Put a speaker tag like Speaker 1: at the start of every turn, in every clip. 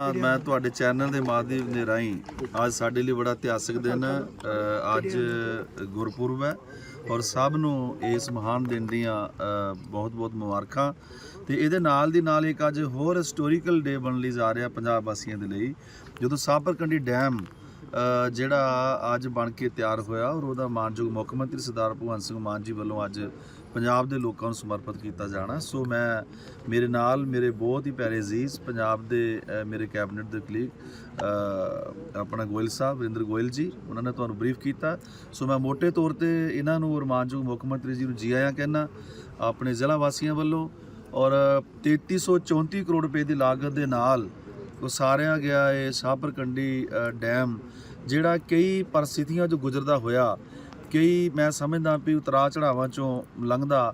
Speaker 1: ਮੈਂ ਤੁਹਾਡੇ ਚੈਨਲ ਦੇ ਮਾਧਿਅਮ ਦੇ ਰਾਹੀਂ ਅੱਜ ਸਾਡੇ ਲਈ ਬੜਾ ਇਤਿਹਾਸਕ ਦਿਨ ਹੈ ਅੱਜ ਗੁਰਪੁਰਬ ਹੈ ਔਰ ਸਭ ਨੂੰ ਇਸ ਮਹਾਨ ਦਿਨ ਦੀਆਂ ਬਹੁਤ-ਬਹੁਤ ਮੁਬਾਰਕਾਂ। ਤੇ ਇਹਦੇ ਨਾਲ ਦੀ ਨਾਲ ਇੱਕ ਅੱਜ ਹੋਰ ਹਿਸਟੋਰੀਕਲ ਡੇ ਬਣਨ ਲਈ ਜਾ ਰਿਹਾ ਪੰਜਾਬ ਵਾਸੀਆਂ ਦੇ ਲਈ ਜਦੋਂ ਸਾਬਰਕੰਡੀ ਡੈਮ ਜਿਹੜਾ ਅੱਜ ਬਣ ਕੇ ਤਿਆਰ ਹੋਇਆ ਔਰ ਉਹਦਾ ਮਾਨਯੋਗ ਮੁੱਖ ਮੰਤਰੀ ਸਰਦਾਰ ਭਗਵੰਤ ਸਿੰਘ ਮਾਨ ਜੀ ਵੱਲੋਂ ਅੱਜ ਪੰਜਾਬ ਦੇ ਲੋਕਾਂ ਨੂੰ ਸਮਰਪਿਤ ਕੀਤਾ ਜਾਣਾ। ਸੋ ਮੈਂ ਮੇਰੇ ਨਾਲ ਮੇਰੇ ਬਹੁਤ ਹੀ ਪਿਆਰੇ ਅਜ਼ੀਜ਼ ਪੰਜਾਬ ਦੇ ਮੇਰੇ ਕੈਬਨਿਟ ਦੇ ਕਲੀਗ ਆਪਣਾ ਗੋਇਲ ਸਾਹਿਬ, ਵਰਿੰਦਰ ਗੋਇਲ ਜੀ, ਉਹਨਾਂ ਨੇ ਤੁਹਾਨੂੰ ਬਰੀਫ ਕੀਤਾ। ਸੋ ਮੈਂ ਮੋٹے ਤੌਰ ਤੇ ਇਹਨਾਂ ਨੂੰ ਔਰ ਮਾਨਯੋਗ ਮੁੱਖ ਮੰਤਰੀ ਜੀ ਨੂੰ ਜੀ ਆਇਆਂ ਕਹਿਣਾ ਆਪਣੇ ਜ਼ਿਲ੍ਹਾ ਵਾਸੀਆਂ ਵੱਲੋਂ ਔਰ 3334 ਕਰੋੜ ਰੁਪਏ ਦੀ ਲਾਗਤ ਦੇ ਨਾਲ ਉਸਾਰਿਆ ਗਿਆ ਇਹ ਸਾਬਰਕੰਡੀ ਡੈਮ, ਜਿਹੜਾ ਕਈ ਪਰਿਸਥਿਤੀਆਂ ਤੋਂ ਗੁਜ਼ਰਦਾ ਹੋਇਆ, ਕਈ ਮੈਂ ਸਮਝਦਾ ਵੀ ਉਤਰਾ ਚੜਾਵਾਂ ਚੋਂ ਲੰਘਦਾ,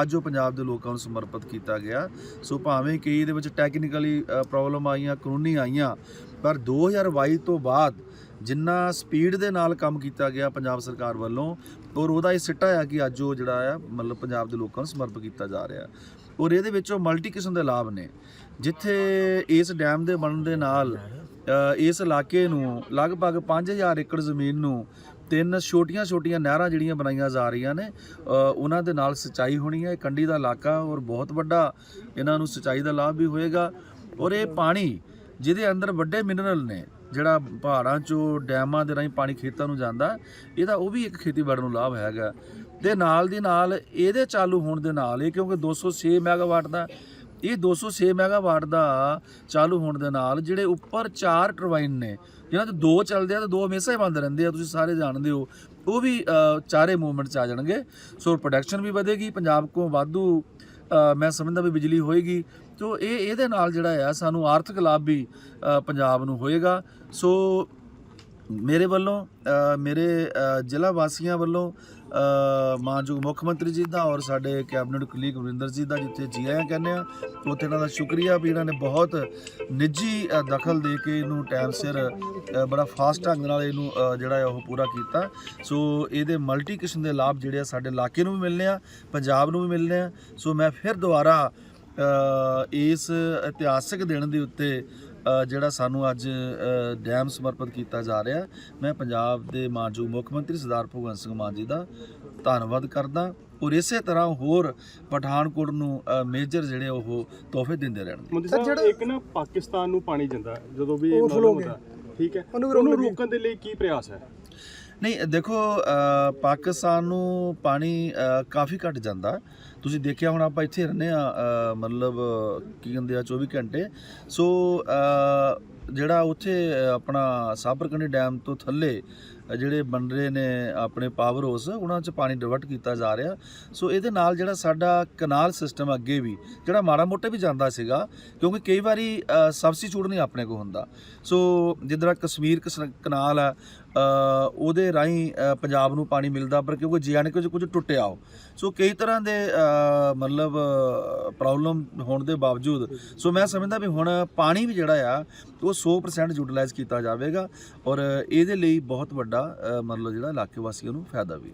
Speaker 1: ਅੱਜ ਉਹ ਪੰਜਾਬ ਦੇ ਲੋਕਾਂ ਨੂੰ ਸਮਰਪਿਤ ਕੀਤਾ ਗਿਆ। ਸੋ ਭਾਵੇਂ ਕਈ ਇਹਦੇ ਵਿੱਚ ਟੈਕਨੀਕਲੀ ਪ੍ਰੋਬਲਮ ਆਈਆਂ, ਕਾਨੂੰਨੀ ਆਈਆਂ, ਪਰ 2022 ਤੋਂ ਬਾਅਦ ਜਿੰਨਾ ਸਪੀਡ ਦੇ ਨਾਲ ਕੰਮ ਕੀਤਾ ਗਿਆ ਪੰਜਾਬ ਸਰਕਾਰ ਵੱਲੋਂ ਔਰ ਉਹਦਾ ਇਹ ਸਿੱਟਾ ਆ ਕਿ ਅੱਜ ਉਹ ਜਿਹੜਾ ਆ, ਮਤਲਬ ਪੰਜਾਬ ਦੇ ਲੋਕਾਂ ਨੂੰ ਸਮਰਪਿਤ ਕੀਤਾ ਜਾ ਰਿਹਾ। ਔਰ ਇਹਦੇ ਵਿੱਚ ਉਹ ਮਲਟੀ ਕਿਸਮ ਦੇ ਲਾਭ ਨੇ। ਜਿੱਥੇ ਇਸ ਡੈਮ ਦੇ ਬਣਨ ਦੇ ਨਾਲ ਇਸ ਇਲਾਕੇ ਨੂੰ ਲਗਭਗ 5000 ਏਕੜ ਜ਼ਮੀਨ ਨੂੰ ਤਿੰਨ ਛੋਟੀਆਂ-ਛੋਟੀਆਂ ਨਹਿਰਾਂ ਜਿਹੜੀਆਂ ਬਣਾਈਆਂ ਜਾ ਰਹੀਆਂ ਨੇ ਉਹਨਾਂ ਦੇ ਨਾਲ ਸਿੰਚਾਈ ਹੋਣੀ ਹੈ। ਇਹ ਕੰਢੀ ਦਾ ਇਲਾਕਾ ਔਰ ਬਹੁਤ ਵੱਡਾ ਇਹਨਾਂ ਨੂੰ ਸਿੰਚਾਈ ਦਾ ਲਾਭ ਵੀ ਹੋਏਗਾ। ਔਰ ਇਹ ਪਾਣੀ ਜਿਹਦੇ ਅੰਦਰ ਵੱਡੇ ਮਿਨਰਲ ਨੇ ਜਿਹੜਾ ਪਹਾੜਾਂ ਚੋਂ, ਡੈਮਾਂ ਦੇ ਰਾਹੀਂ ਪਾਣੀ ਖੇਤਾਂ ਨੂੰ ਜਾਂਦਾ, ਇਹਦਾ ਉਹ ਵੀ ਇੱਕ ਖੇਤੀਬਾੜੀ ਨੂੰ ਲਾਭ ਹੈਗਾ। ਤੇ ਨਾਲ ਦੀ ਨਾਲ ਇਹਦੇ ਚਾਲੂ ਹੋਣ ਦੇ ਨਾਲ ਇਹ ਕਿਉਂਕਿ 206 ਮੈਗਾਵਾਟ ਦਾ, ਇਹ 206 ਮੈਗਾਵਾਟ ਦਾ ਚਾਲੂ ਹੋਣ ਦੇ ਨਾਲ ਜਿਹੜੇ ਉੱਪਰ ਚਾਰ ਟਰਬਾਈਨ ਨੇ, ਜਿਹਨਾਂ ਤੇ ਦੋ ਚੱਲਦੇ ਆ ਤੇ ਦੋ ਹਮੇਸ਼ਾ ਹੀ ਬੰਦ ਰਹਿੰਦੇ ਆ, ਤੁਸੀਂ ਸਾਰੇ ਜਾਣਦੇ ਹੋ, ਉਹ ਵੀ ਚਾਰੇ ਮੂਵਮੈਂਟ ਚ ਆ ਜਾਣਗੇ। ਸੋ ਪ੍ਰੋਡਕਸ਼ਨ ਵੀ ਵਧੇਗੀ, ਪੰਜਾਬ ਕੋ ਵਾਧੂ ਮੈਂ ਸਮਝਦਾ ਵੀ ਬਿਜਲੀ ਹੋਏਗੀ ਸੋ ਇਹ, ਇਹਦੇ ਨਾਲ ਜਿਹੜਾ ਆ, ਸਾਨੂੰ ਆਰਥਿਕ ਲਾਭ ਵੀ ਪੰਜਾਬ ਨੂੰ ਹੋਏਗਾ। ਸੋ ਮੇਰੇ ਵੱਲੋਂ ਮੇਰੇ ਜ਼ਿਲ੍ਹਾ ਵਾਸੀਆਂ ਵੱਲੋਂ ਮਾਨਯੋਗ ਮੁੱਖ ਮੰਤਰੀ ਜੀ ਦਾ ਔਰ ਸਾਡੇ ਕੈਬਨਿਟ ਕੁਲੀਗ ਵਰਿੰਦਰ ਜੀ ਦਾ, ਜਿੱਥੇ ਜੀ ਆਇਆਂ ਕਹਿੰਦੇ ਆ ਉੱਥੇ ਇਹਨਾਂ ਦਾ ਸ਼ੁਕਰੀਆ ਵੀ ਇਹਨਾਂ ਨੇ ਬਹੁਤ ਨਿੱਜੀ ਦਖਲ ਦੇ ਕੇ ਇਹਨੂੰ ਟਾਈਮ ਸਿਰ ਬੜਾ ਫਾਸਟ ਢੰਗ ਨਾਲ ਇਹਨੂੰ ਜਿਹੜਾ ਹੈ ਉਹ ਪੂਰਾ ਕੀਤਾ। ਸੋ ਇਹਦੇ ਮਲਟੀ ਕਿਸਮ ਦੇ ਲਾਭ ਜਿਹੜੇ ਆ ਸਾਡੇ ਇਲਾਕੇ ਨੂੰ ਵੀ ਮਿਲਨੇ ਆ, ਪੰਜਾਬ ਨੂੰ ਵੀ ਮਿਲਨੇ ਆ। ਸੋ ਮੈਂ ਫਿਰ ਦੁਬਾਰਾ ਇਸ ਇਤਿਹਾਸਕ ਦਿਨ ਦੇ ਉੱਤੇ ਜਿਹੜਾ ਸਾਨੂੰ ਅੱਜ ਡੈਮ ਸਮਰਪਿਤ ਕੀਤਾ ਜਾ ਰਿਹਾ ਮੈਂ ਪੰਜਾਬ ਦੇ ਮਾਨਯੋਗ ਮੁੱਖ ਮੰਤਰੀ ਸਰਦਾਰ ਭਗਵੰਤ ਸਿੰਘ ਮਾਨ ਜੀ ਦਾ ਧੰਨਵਾਦ ਕਰਦਾ। ਔਰ ਇਸੇ ਤਰ੍ਹਾਂ ਹੋਰ ਪਠਾਨਕੋਟ ਨੂੰ ਮੇਜਰ ਜਿਹੜੇ ਉਹ ਤੋਹਫੇ ਦਿੰਦੇ ਰਹਿਣਗੇ
Speaker 2: ਮੁੰਡੀ
Speaker 3: ਸਰ, ਜਿਹੜਾ-
Speaker 2: ਇੱਕ ਨਾ ਪਾਕਿਸਤਾਨ ਨੂੰ ਪਾਣੀ ਜਾਂਦਾ ਜਦੋਂ ਵੀ
Speaker 3: Overflow
Speaker 2: ਮਾਲੂਮ
Speaker 3: ਹੋ ਗਿਆ।
Speaker 2: ਹੁੰਦਾ ਠੀਕ ਹੈ?
Speaker 3: ਉਹਨੂੰ ਰੋਕਣ
Speaker 2: ਦੇ ਲਈ ਕੀ ਪ੍ਰਯਾਸ ਹੈ?
Speaker 1: ਨਹੀਂ, ਦੇਖੋ ਪਾਕਿਸਤਾਨ ਨੂੰ ਪਾਣੀ ਕਾਫੀ ਘਟ ਜਾਂਦਾ। ਤੁਸੀਂ ਦੇਖਿਆ ਹੁਣ, ਆਪਾਂ ਇੱਥੇ ਰਹਿੰਦੇ ਆ ਮਤਲਬ, ਕੀ ਕਹਿੰਦੇ ਆ 24 ਘੰਟੇ। ਸੋ ਜਿਹੜਾ ਉੱਥੇ ਆਪਣਾ ਸਾਬਰਕੰਡੀ ਡੈਮ ਤੋਂ ਥੱਲੇ ਜਿਹੜੇ ਬਣ ਰਹੇ ਨੇ ਆਪਣੇ ਪਾਵਰ ਹਾਊਸ ਉਹਨਾਂ 'ਚ ਪਾਣੀ ਡਿਵਰਟ ਕੀਤਾ ਜਾ ਰਿਹਾ। ਸੋ, ਇਹਦੇ ਨਾਲ ਜਿਹੜਾ ਸਾਡਾ ਕਨਾਲ ਸਿਸਟਮ ਅੱਗੇ ਵੀ, ਜਿਹੜਾ ਮਾੜਾ ਮੋਟਾ ਵੀ ਜਾਂਦਾ ਸੀਗਾ, ਕਿਉਂਕਿ ਕਈ ਵਾਰੀ ਸਬਸਟੀਟਿਊਟ ਨਹੀਂ ਆਪਣੇ ਕੋਲ ਹੁੰਦਾ। ਸੋ ਜਿੱਦਾਂ ਕਸ਼ਮੀਰ ਕਸ- ਕਨਾਲ ਆ ਉਹਦੇ ਰਾਹੀਂ ਪੰਜਾਬ ਨੂੰ ਪਾਣੀ ਮਿਲਦਾ, ਪਰ ਕਿਉਂਕਿ ਜੀਐਨਕੇ 'ਚ ਕੁਝ ਟੁੱਟਿਆ ਉਹ। ਸੋ ਕਈ ਤਰ੍ਹਾਂ ਦੇ ਮਤਲਬ ਪ੍ਰੋਬਲਮ ਹੋਣ ਦੇ ਬਾਵਜੂਦ, ਸੋ ਮੈਂ ਸਮਝਦਾ ਵੀ ਹੁਣ ਪਾਣੀ ਵੀ ਜਿਹੜਾ ਆ, ਉਹ 100% ਯੂਟਿਲਾਈਜ਼ ਕੀਤਾ ਜਾਵੇਗਾ ਔਰ ਇਹਦੇ ਲਈ ਬਹੁਤ ਵੱਡਾ ਮਤਲਬ ਜਿਹੜਾ ਇਲਾਕੇ ਵਾਸੀਆਂ ਨੂੰ ਫਾਇਦਾ ਵੀ।